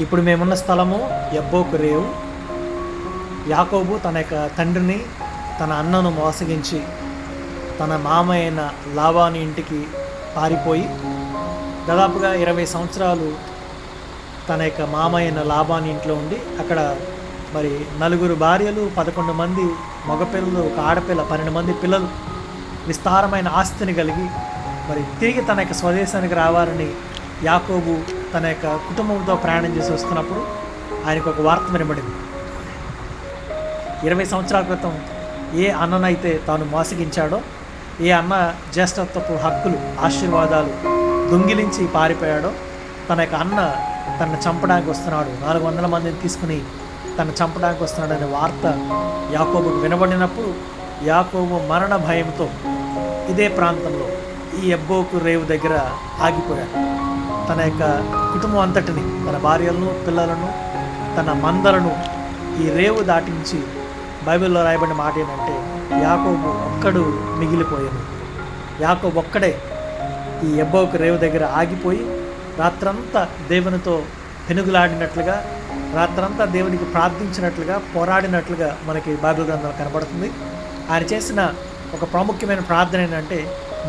ఇప్పుడు మేమున్న స్థలము ఎబ్బోకు రేవు. యాకోబు తన యొక్క తండ్రిని తన అన్నను మోసగించి తన మామ అయిన లావాని ఇంటికి పారిపోయి దాదాపుగా ఇరవై సంవత్సరాలు తన యొక్క మామ అయిన లాభాని ఇంట్లో ఉండి అక్కడ మరి నలుగురు భార్యలు పదకొండు మంది మగపిల్లలు ఒక ఆడపిల్ల పన్నెండు మంది పిల్లలు విస్తారమైన ఆస్తిని కలిగి మరి తిరిగి తన యొక్క స్వదేశానికి రావాలని యాకోబు తన యొక్క కుటుంబంతో ప్రయాణం చేసి వస్తున్నప్పుడు ఆయనకు ఒక వార్త వినబడింది. ఇరవై సంవత్సరాల క్రితం ఏ అన్ననైతే తాను మోసగించాడో ఏ అన్న జ్యేష్ఠత్వపు హక్కులు ఆశీర్వాదాలు దొంగిలించి పారిపోయాడో తన యొక్క అన్న తనను చంపడానికి వస్తున్నాడు. నాలుగు వందల మందిని తీసుకుని తను చంపడానికి వస్తున్నాడు అనే వార్త యాకోబుకు వినబడినప్పుడు యాకోబు మరణ భయంతో ఇదే ప్రాంతంలో ఈ ఎబ్బోకు రేవు దగ్గర ఆగిపోయాడు. తన యొక్క కుటుంబం అంతటిని తన భార్యలను పిల్లలను తన మందలను ఈ రేవు దాటించి బైబిల్లో రాయబడిన మాట ఏంటంటే యాకోబు ఒక్కడు మిగిలిపోయాను యాకోబు ఒక్కడే ఈ ఎబ్బోకు రేవు దగ్గర ఆగిపోయి రాత్రంతా దేవునితో పెనుగులాడినట్లుగా రాత్రంతా దేవునికి ప్రార్థించినట్లుగా పోరాడినట్లుగా మనకి బైబిల్ గ్రంథంలో కనబడుతుంది. ఆయన చేసిన ఒక ప్రాముఖ్యమైన ప్రార్థన ఏంటంటే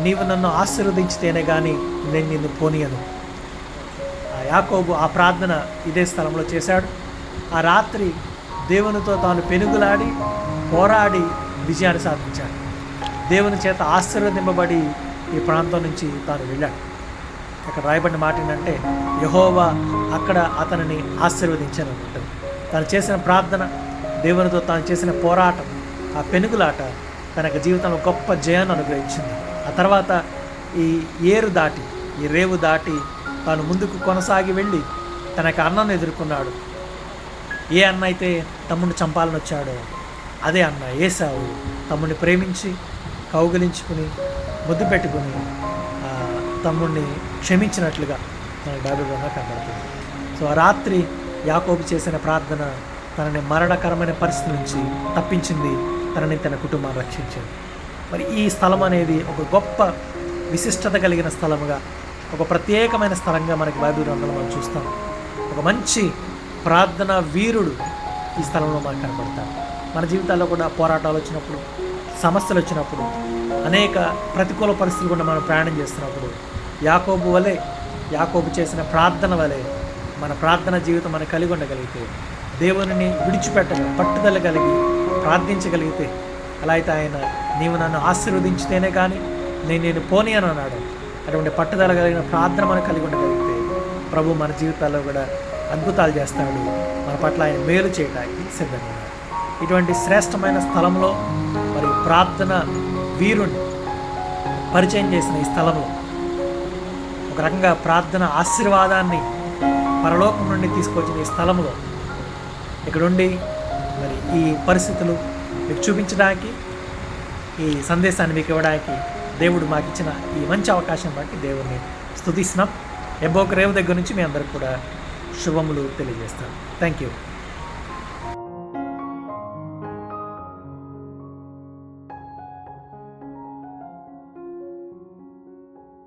నీవు నన్ను ఆశీర్వదించితేనే కానీ నేను నిన్ను పోనీయను. యాకోబు ఆ ప్రార్థన ఇదే స్థలంలో చేశాడు. ఆ రాత్రి దేవునితో తాను పెనుగులాడి పోరాడి విజయాన్ని సాధించాడు. దేవుని చేత ఆశీర్వదింపబడి ఈ ప్రాంతం నుంచి తాను వెళ్ళాడు. అక్కడ రాయబడిన మాట ఏంటంటే యహోవా అక్కడ అతనిని ఆశీర్వదించాను ఉంటుంది తను చేసిన ప్రార్థన దేవునితో తాను చేసిన పోరాటం ఆ పెనుగులాట తన యొక్క జీవితంలో గొప్ప జయాన్ని అనుగ్రహించింది. ఆ తర్వాత ఈ ఏరు దాటి ఈ రేవు దాటి తాను ముందుకు కొనసాగి వెళ్ళి తన యొక్క అన్నను ఎదుర్కొన్నాడు. ఏ అన్న అయితే తమ్ముడిని చంపాలని వచ్చాడో అదే అన్న ఏసావు తమ్ముడిని ప్రేమించి కౌగిలించుకుని ముద్దు పెట్టుకుని తమ్ముడిని క్షమించినట్లుగా మనకి బైబిల్ కనబడుతుంది. సో ఆ రాత్రి యాకోబు చేసిన ప్రార్థన తనని మరణకరమైన పరిస్థితి నుంచి తప్పించింది తనని తన కుటుంబాన్ని రక్షించింది. మరి ఈ స్థలం అనేది ఒక గొప్ప విశిష్టత కలిగిన స్థలముగా ఒక ప్రత్యేకమైన స్థలంగా మనకి బైబిల్ గ్రంథంలో మనం చూస్తాం. ఒక మంచి ప్రార్థన వీరుడు ఈ స్థలంలో మనకు కనబడతాడు. మన జీవితాల్లో కూడా పోరాటాలు వచ్చినప్పుడు సమస్యలు వచ్చినప్పుడు అనేక ప్రతికూల పరిస్థితులు కూడా మనం ప్రయాణం చేస్తున్నప్పుడు యాకోబు వలె యాకోబు చేసిన ప్రార్థన వలె మన ప్రార్థన జీవితం మనం కలిగి ఉండగలిగితే దేవుని విడిచిపెట్టక పట్టుదల కలిగి ప్రార్థించగలిగితే అలా అయితే ఆయన నీవు నన్ను ఆశీర్వదించితేనే కానీ నేను నేను పోనీ అని అన్నాడు. అటువంటి పట్టుదల కలిగిన ప్రార్థన మనం కలిగి ఉండగలిగితే ప్రభు మన జీవితాల్లో కూడా అద్భుతాలు చేస్తాడు. మన పట్ల ఆయన మేలు చేయడానికి సిద్ధంగా ఇటువంటి శ్రేష్టమైన స్థలంలో మరి ప్రార్థన వీరుని పరిచయం చేసిన ఈ స్థలంలో ఒక రకంగా ప్రార్థన ఆశీర్వాదాన్ని పరలోకం నుండి తీసుకొచ్చిన ఈ స్థలంలో ఇక్కడుండి మరి ఈ పరిస్థితులు మీకు చూపించడానికి ఈ సందేశాన్ని మీకు ఇవ్వడానికి దేవుడు మాకు ఇచ్చిన ఈ మంచి అవకాశం బట్టి దేవుడిని స్థుతిస్తున్నాం ఎబ్బోక రేవు దగ్గర నుంచి మీ అందరికి కూడా శుభములు తెలియజేస్తాను. Thank you